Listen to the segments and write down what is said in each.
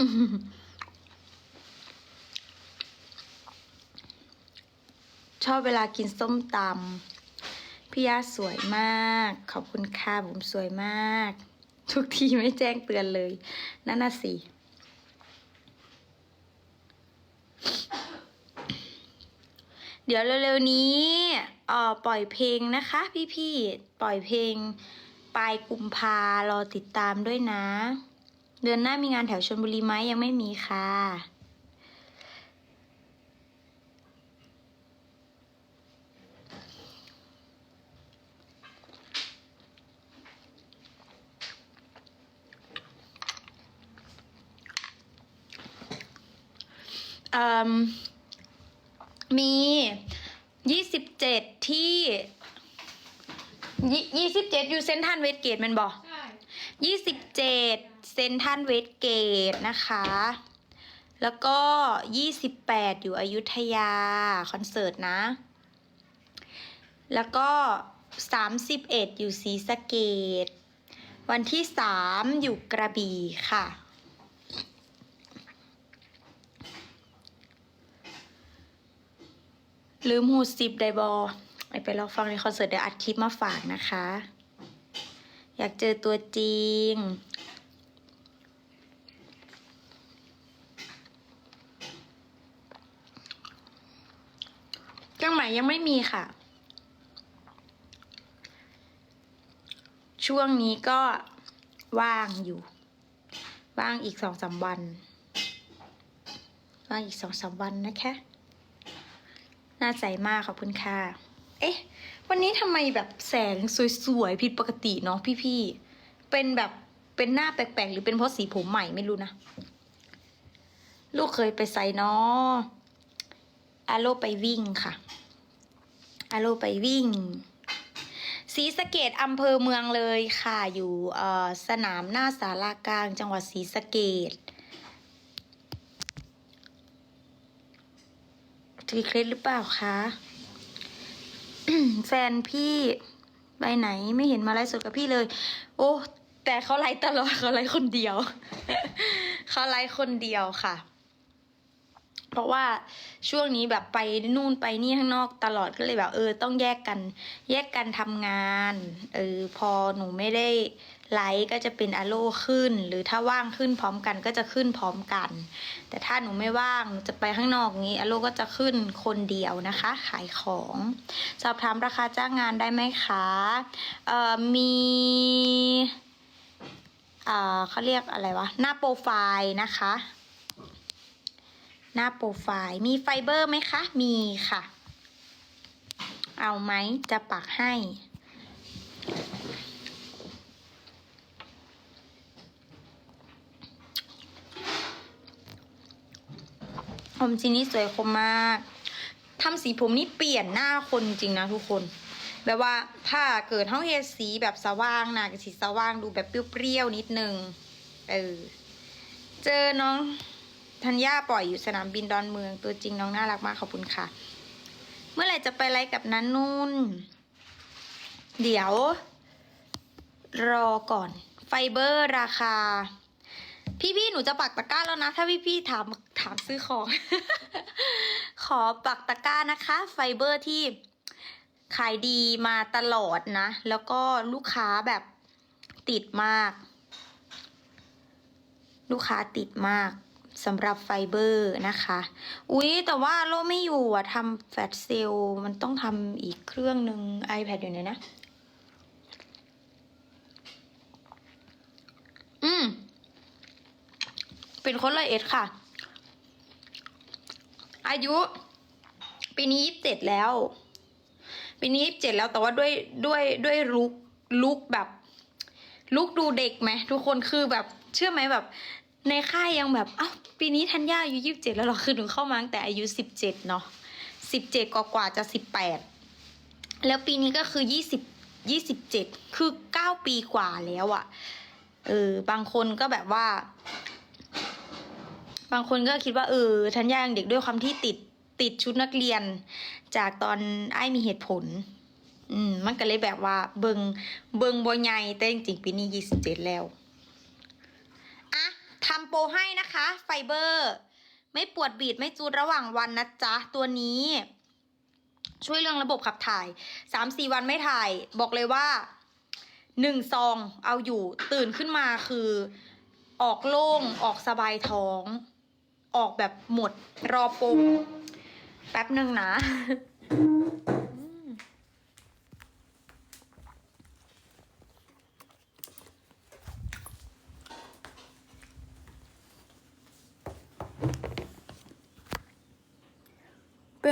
ชอบเวลากินส้มตำพี่ยาสวยมาก ขอบคุณค่ะผมสวยมาก ทุกทีไม่แจ้งเตือนเลย นั่นน่ะสิเดี๋ยวเร็วๆนี้อ่อปล่อยเพลงนะคะ พี่ๆ ปล่อยเพลง ปลายกุมภารอติดตามด้วยนะ เดือนหน้ามีงานแถวชนบุรีไหมยังไม่มีค่ะเอ่มมียี่สิบเจ็ดที่ยี่สิบเจ็ดอยู่เซนทรันเวสเกตแมันบอกใช่ยี่สิบเจ็ดเซนทันเวสเกตนะคะ แล้วก็ยี่สิบแปดอยู่อยุธยา คอนเสิร์ตนะ แล้วก็สามสิบเอ็ดอยู่ศรีสะเกดวันที่สามอยู่กระบี่ค่ะลืมหูสิบไดบอไอไปลอฟังในคอนเสิร์ตเดี๋ยวอัดคลิปมาฝากนะคะ อยากเจอตัวจริง เครื่องหมา ยังไม่มีค่ะ ช่วงนี้ก็ว่างอยู่ ว่างอีกสองสามวัน ว่างอีกสองสามวันนะคะ น่าใจมากขอบคุณค่ะ เอ๊ะ วันนี้ทำไมแบบแสงสวยๆผิดปกติเนาะพี่ๆ เป็นแบบเป็นหน้าแปลกๆ หรือเป็นเพราะสีผมใหม่ไม่รู้นะ ลูกเคยไปใส่เนาะอาโลไปวิ่งค่ะ อาโลไปวิ่งศรีสะเกดอำเภอเมืองเลยค่ะ อยู่สนามหน้าสารากลางจังหวัดศรีสะเกดถือเคล็ดหรือเปล่าคะ แฟนพี่ไปไหนไม่เห็นมาไลฟ์สดกับพี่เลย โอ้แต่เขาไลฟ์ตลอดเขาไลฟ์คนเดียว เขาไลฟ์คนเดียวค่ะ เพราะว่าช่วงนี้แบบไปนู่นไปนี่ข้างนอกตลอดก็เลยแบบ เออ ต้องแยกกัน แยกกันทำงานเออพอหนูไม่ได้ไลฟ์ก็จะเป็นอโลขึ้น หรือถ้าว่างขึ้นพร้อมกันก็จะขึ้นพร้อมกัน แต่ถ้าหนูไม่ว่างจะไปข้างนอกงี้อโลก็จะขึ้นคนเดียวนะคะ ขายของ สอบถามราคาจ้างงานได้ไหมคะเอ่อมีอ่าเขาเรียกอะไรวะ หน้าโปรไฟล์นะคะ หน้าโปรไฟล์มีไฟเบอร์ไหมคะ มีค่ะ เอาไหมจะปักให้ ผมจริงนี่สวยคมมากทำสีผมนี่เปลี่ยนหน้าคนจริงนะทุกคน แบบว่าถ้าเกิดห้องเฮดสีแบบสว่างนะสีสว่างดูแบบเปรี้ยวๆนิดนึง เออ เจอน้อง ธัญญาปล่อยอยู่สนามบินดอนเมือง ตัวจริงน้องน่ารักมากขอบคุณค่ะ เมื่อไหร่จะไปไลฟ์กับนันนุ่น เดี๋ยว รอก่อน ไฟเบอร์ราคา พี่ๆหนูจะปักตะกร้าแล้วนะ ถ้าพี่ๆถามถามซื้อของ ขอปักตะกร้านะคะ ไฟเบอร์ที่ขายดีมาตลอดนะ แล้วก็ลูกค้าแบบติดมาก ลูกค้าติดมาก สำหรับไฟเบอร์นะคะ อุ๊ย แต่ว่าโลไม่อยู่อะทำแฟลชเซลล์มันต้องทำอีกเครื่องหนึ่ง iPad อยู่ไหนนะ อืม เป็นคนละเอ็ดค่ะ อายุ ปีนี้ยี่สิบเจ็ดแล้ว ปีนี้ยี่สิบเจ็ดแล้วแต่ว่าด้วยด้วยด้วยลุกลุกแบบลุกดูเด็กไหมทุกคนคือแบบเชื่อไหมแบบ ในค่ายยังแบบอ้าวปีนี้ธัญญาอายุยี่สิบเจ็ดแล้วหรอคือหนูเข้ามาตั้งแต่อายุสิบเจ็ดเนาะสิบเจ็ดกว่ากว่าจะสิบแปดแล้วปีนี้ก็คือยี่สิบยี่สิบเจ็ดคือเก้าปีกว่าแล้วอะเออบางคนก็แบบว่า บางคนก็คิดว่าเออธัญญายังเด็กด้วยความที่ติดติดชุดนักเรียน จากตอนไอ้มีเหตุผล อืมมันก็เลยแบบว่าเบิงเบิงบ่ใหญ่แต่จริงๆปีนี้ยี่สิบเจ็ดแล้ว ทำโปรให้นะคะ ไฟเบอร์ ไม่ปวดบีดไม่จูดระหว่างวันนะจ๊ะ ตัวนี้ ช่วยเรื่องระบบขับถ่ายสามสี่วันไม่ถ่าย บอกเลยว่าหนึ่งซองเอาอยู่ตื่นขึ้นมาคือ ออกโล่ง ออกสบายท้อง ออกแบบหมดรอโปรแป๊บหนึ่งนะ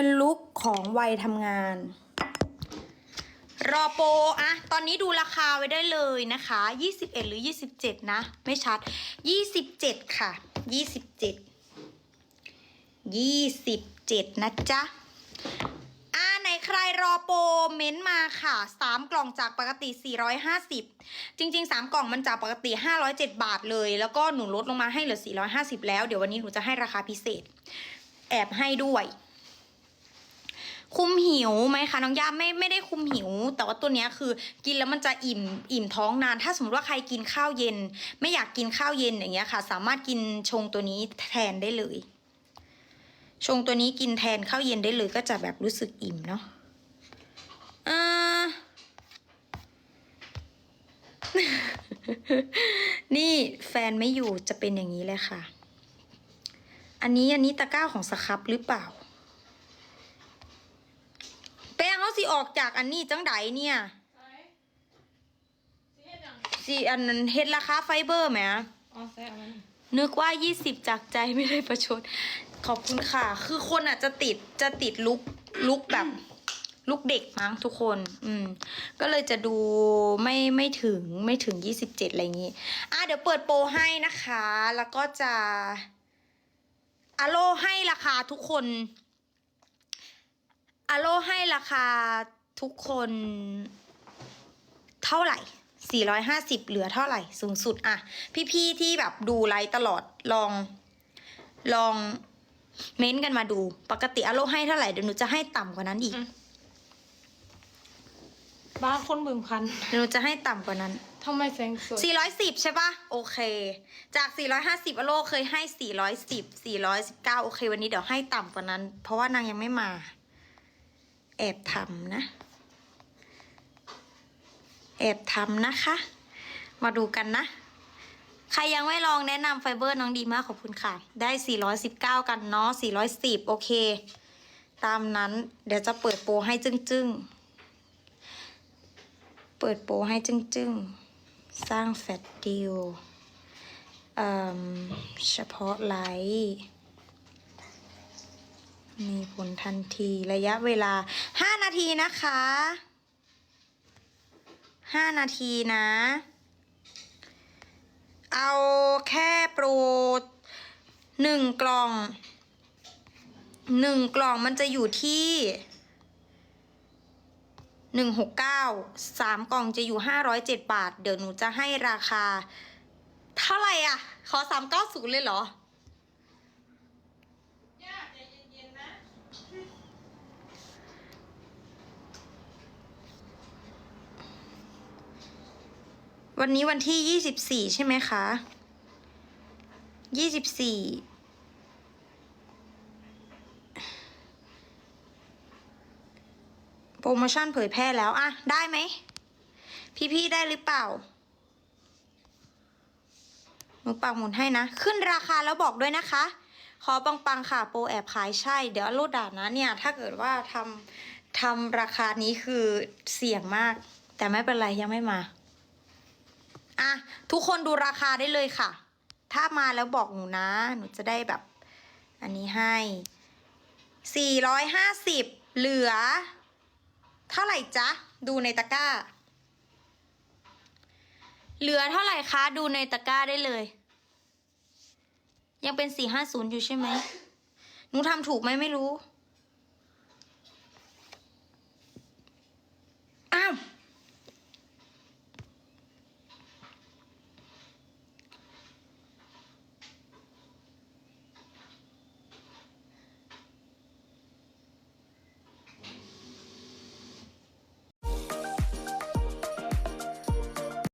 เป็นลุคของวัยทำงาน รอโปรอะตอนนี้ดูราคาไว้ได้เลยนะคะ 21 หรือ 27 นะ ไม่ชัด 27 ค่ะ 27 27 นะจ๊ะอ่าไหนใครรอโปรเม้นมาค่ะ 3 กล่องจากปกติ 450 จริง ๆ 3 กล่องมันจากปกติ 507 บาทเลย แล้วก็หนูลดลงมาให้เหลือ 450 แล้ว เดี๋ยววันนี้หนูจะให้ราคาพิเศษ แอบให้ด้วย คุมหิวไหมคะน้องย่าไม่ไม่ได้คุมหิว แต่ว่าตัวเนี้ยคือกินแล้วมันจะอิ่มอิ่มท้องนาน ถ้าสมมติว่าใครกินข้าวเย็น ไม่อยากกินข้าวเย็นอย่างเงี้ยค่ะ สามารถกินชงตัวนี้แทนได้เลย ชงตัวนี้กินแทนข้าวเย็นได้เลยก็จะแบบรู้สึกอิ่มเนาะอ่านี่แฟนไม่อยู่จะเป็นอย่างนี้เลยค่ะ อันนี้อันนี้ตะก้าของสครับหรือเปล่า แป้งเขา สิออกจากอันนี้จังไดเนี่ยสิอันนั้นเฮ็ดราคาไฟเบอร์ไหมอ๋อใส่เอาไว้นี่นึกว่า20จากใจไม่ได้ประชด ขอบคุณค่ะ คือคนอะจะติดจะติดลุกลุกแบบลุกเด็กมั้งทุกคน อืม ก็เลยจะดูไม่ไม่ถึงไม่ถึง27อะไรอย่างงี้ อะเดี๋ยวเปิดโปรให้นะคะ แล้วก็จะอาโลให้ราคาทุกคน อาโลให้ราคาทุกคนเท่าไหร่ 450 เหลือเท่าไหร่สูงสุดอะพี่ๆที่แบบดูไลฟ์ตลอดลองลองเม้นต์กันมาดู ปกติอาโลให้เท่าไหร่เดี๋ยวหนูจะให้ต่ำกว่านั้นอีก บ้านคนบึงพันเดี๋ยวหนูจะให้ต่ำกว่านั้น ทำไมแสงสวย410 ใช่ปะโอเค จาก 450อาโลเคยให้ 410 419 โอเค วันนี้เดี๋ยวให้ต่ำกว่านั้น เพราะว่านางยังไม่มา แอบทำนะ แอบทำนะคะ มาดูกันนะ ใครยังไม่ลองแนะนำไฟเบอร์น้องดีมากขอบคุณค่ะ ได้ 419 กันเนาะ 410 โอเค ตามนั้นเดี๋ยวจะเปิดโปรให้จึ้งๆ เปิดโปรให้จึ้งๆ สร้างแฟลตดิวเอ่มเฉพาะไลท์ มีผลทันทีระยะเวลา5นาทีนะคะ5นาทีนะ เอาแค่โปรหนึ่งกล่องหนึ่งกล่องมันจะอยู่ที่หนึ่งหกเก้าสามกล่องจะอยู่ห้าร้อยเจ็ดบาท เดี๋ยวหนูจะให้ราคา เท่าไหร่อะ ขอสามเก้าศูนย์เลยเหรอ ย่าใจเย็นๆนะ วันนี้วันที่ยี่สิบสี่ใช่ไหมคะยี่สิบสี่โปรโมชั่นเผยแพร่แล้วอะได้ไหม พี่ๆได้หรือเปล่าหนูปักหมุนให้นะ ขึ้นราคาแล้วบอกด้วยนะคะ ขอปังๆค่ะ โปรแอบขายใช่ เดี๋ยวรูดด่านะเนี่ย ถ้าเกิดว่าทำทำราคานี้คือเสี่ยงมาก แต่ไม่เป็นไรยังไม่มา อะทุกคนดูราคาได้เลยค่ะ ถ้ามาแล้วบอกหนูนะ หนูจะได้แบบ อันนี้ให้สี่ร้อยห้าสิบเหลือ เท่าไหร่จ๊ะ ดูในตะกร้า เหลือเท่าไหร่คะ ดูในตะกร้าได้เลย ยังเป็นสี่ห้าศูนย์อยู่ใช่ไหมหนูทำถูกไหมไม่รู้